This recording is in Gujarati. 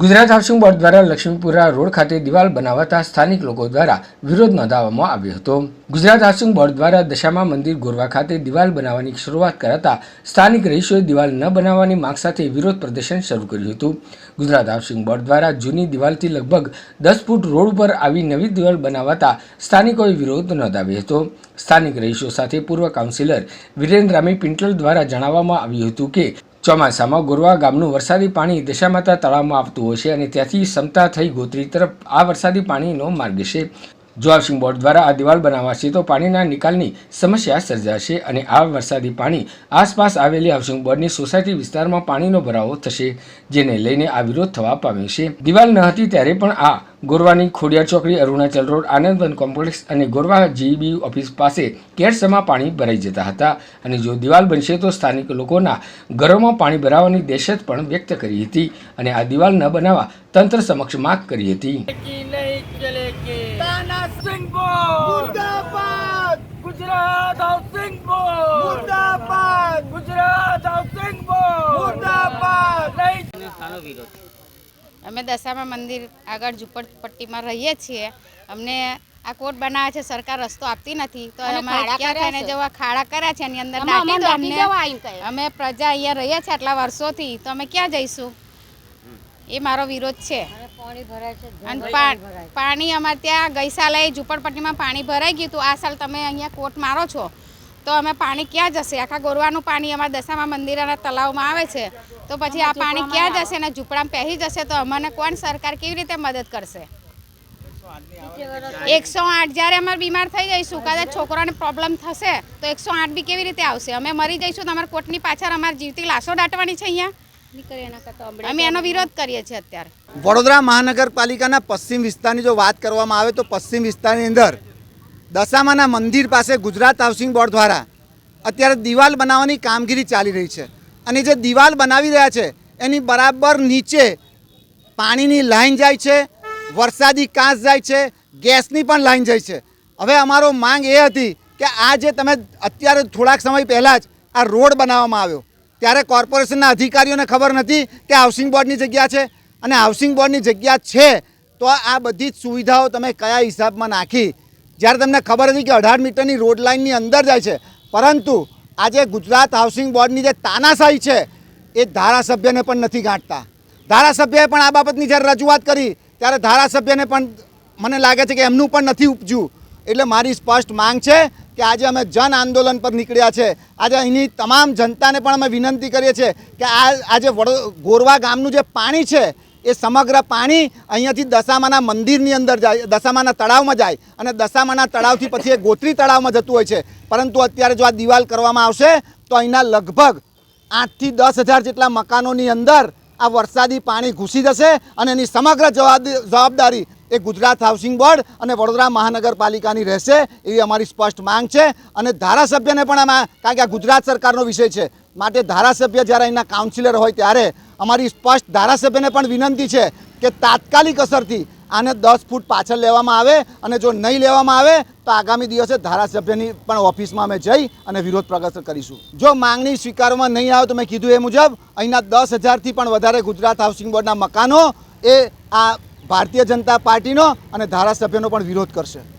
ગુજરાત હાઉસિંગ બોર્ડ દ્વારા લક્ષ્મીપુરા રોડ ખાતે દિવાલ બનાવતા સ્થાનિક લોકો દ્વારા વિરોધ નોંધાવવામાં આવ્યો હતો. ગુજરાત હાઉસિંગ બોર્ડ દ્વારા દશામા મંદિર ગોરવા ખાતે દિવાલ બનાવવાની શરૂઆત કરાતા સ્થાનિક રહીશોએ દિવાલ ન બનાવવાની માંગ સાથે વિરોધ પ્રદર્શન શરૂ કર્યું હતું. ગુજરાત હાઉસિંગ બોર્ડ દ્વારા જૂની દિવાલથી લગભગ દસ ફૂટ રોડ ઉપર આવી નવી દિવાલ બનાવાતા સ્થાનિકોએ વિરોધ નોંધાવ્યો હતો. સ્થાનિક રહીશો સાથે પૂર્વ કાઉન્સિલર વિરેન્દ્રામી પિન્ટલ દ્વારા જણાવવામાં આવ્યું હતું કે ચોમાસામાં ગોરવા ગામનું વરસાદી પાણી દશામાતા તળાવમાં આવતું હોય છે અને ત્યાંથી ક્ષમતા થઈ ગોત્રી તરફ આ વરસાદી પાણીનો માર્ગ છે. જો હાઉસિંગ બોર્ડ દ્વારા આ દિવાલ બનાવાશે તો પાણીના નિકાલની સમસ્યા સર્જાશે અને આ વરસાદી પાણી આસપાસ આવેલી હાઉસિંગ બોર્ડની સોસાયટી વિસ્તારમાં પાણીનો ભરાવો થશે, જેને લઈને આ વિરોધ થવા પામ્યો છે. દિવાલ ન હતી ત્યારે પણ આ ગોરવાની ખોડિયાર ચોકડી, અરુણાચલ રોડ, આનંદવન કોમ્પ્લેક્સ અને ગોરવા જીઈબી ઓફિસ પાસે કેરસમાં પાણી ભરાઈ જતા હતા. અને જો દિવાલ બનશે તો સ્થાનિક લોકોના ઘરોમાં પાણી ભરાવાની દહેશત પણ વ્યક્ત કરી હતી અને આ દિવાલ ન બનાવવા તંત્ર સમક્ષ માંગ કરી હતી. Gujarat housing board. મુર્દાબાદ. Gujarat housing board. મુર્દાબાદ. અમે દશામાં મંદિર આગળ ઝુંપડપટ્ટીમાં રહીએ છીએ. અમને આ કોટ બનાવે છે સરકાર રસ્તો આપતી નથી. તો અમારે જવા ખાડા કર્યા છે એની અંદર અમે પ્રજા અહીંયા રહીએ છીએ આટલા વર્ષોથી. તો અમે ક્યાં જઈશું? એ મારો વિરોધ છે. અને પાણી અમારે ત્યાં ગઈ સાલે ઝૂંપડપટ્ટીમાં પાણી ભરાઈ ગયું હતું. આ સાલ તમે અહીંયા કોટ મારો છો. તો અમે પાણી ક્યાં જશે? આખા ગોરવાનું પાણી અમારા દશામાં મંદિર અને તલાવમાં આવે છે. તો પછી આ પાણી ક્યાં જશે અને ઝૂંપડામાં પહેરી જશે? તો અમને કોણ સરકાર કેવી રીતે મદદ કરશે? એકસો આઠ જ્યારે અમારે બીમાર થઈ જઈશું કદાચ છોકરાને પ્રોબ્લેમ થશે તો એકસો આઠ બી કેવી રીતે આવશે? અમે મરી જઈશું તો અમારા કોટની પાછળ અમારે જીવતી લાશો દાટવાની છે અહીંયા? અમે એનો વિરોધ કરીએ છીએ અત્યારે. વડોદરા મહાનગરપાલિકાના પશ્ચિમ વિસ્તારની જો વાત કરવામાં આવે તો પશ્ચિમ વિસ્તારની અંદર દશામાના મંદિર પાસે ગુજરાત હાઉસિંગ બોર્ડ દ્વારા અત્યારે દિવાલ બનાવવાની કામગીરી ચાલી રહી છે. અને જે દિવાલ બનાવી રહ્યા છે એની બરાબર નીચે પાણીની લાઈન જાય છે વરસાદી કાંસ જાય છે ગેસની પણ લાઈન જાય છે. હવે અમારો માંગ એ હતી કે આ જે તમે અત્યારે થોડાક સમય પહેલાં જ આ રોડ બનાવવામાં આવ્યો ત્યારે કોર્પોરેશનના અધિકારીઓને ખબર નથી કે હાઉસિંગ બોર્ડની જગ્યા છે. અને હાઉસિંગ બોર્ડની જગ્યા છે તો આ બધી જ સુવિધાઓ તમે કયા હિસાબમાં નાખી? જ્યારે તમને ખબર હતી કે અઢાર મીટરની રોડ લાઇનની અંદર જાય છે. પરંતુ આજે ગુજરાત હાઉસિંગ બોર્ડની જે તાનાશાહી છે એ ધારાસભ્યને પણ નથી ગાંઠતા. ધારાસભ્યએ પણ આ બાબતની જ્યારે રજૂઆત કરી, ત્યારે ધારાસભ્યને પણ મને લાગે છે કે એમનું પણ નથી ઉપજ્યું. એટલે મારી સ્પષ્ટ માંગ છે કે આજે અમે જન આંદોલન પર નીકળ્યા છે. આજે અહીંની તમામ જનતાને પણ અમે વિનંતી કરીએ છીએ કે આ આજે વડો, ગોરવા ગામનું જે પાણી છે, એ સમગ્ર પાણી અહીંયાથી દશામાના મંદિરની અંદર જાય દશામાના તળાવમાં જાય અને દશામાના તળાવથી પછી એ ગોત્રી તળાવમાં જતું હોય છે. પરંતુ અત્યારે જો આ દિવાલ કરવામાં આવશે, તો અહીંના લગભગ આઠથી દસ હજાર જેટલા મકાનોની અંદર આ વરસાદી પાણી ઘૂસી જશે અને એની સમગ્ર જવાબ- જવાબદારી એ ગુજરાત હાઉસિંગ બોર્ડ અને વડોદરા મહાનગરપાલિકાની રહેશે એવી અમારી સ્પષ્ટ માંગ છે. અને ધારાસભ્યને પણ આમાં, કારણ કે આ ગુજરાત સરકારનો વિષય છે, માટે ધારાસભ્ય જ્યારે અહીંના કાઉન્સિલર હોય ત્યારે અમારી સ્પષ્ટ ધારાસભ્યને પણ વિનંતી છે કે તાત્કાલિક અસરથી આને દસ ફૂટ પાછળ લેવામાં આવે અને જો નહીં લેવામાં આવે, તો આગામી દિવસે ધારાસભ્યની પણ ઓફિસમાં અમે જઈ અને વિરોધ પ્રદર્શન કરીશું. જો માંગણી સ્વીકારવામાં નહીં આવે તો મેં કીધું એ મુજબ, અહીંના દસ હજારથી પણ વધારે ગુજરાત હાઉસિંગ બોર્ડના મકાનો એ આ ભારતીય જનતા પાર્ટીનો અને ધારાસભ્યનો પણ વિરોધ કરશે.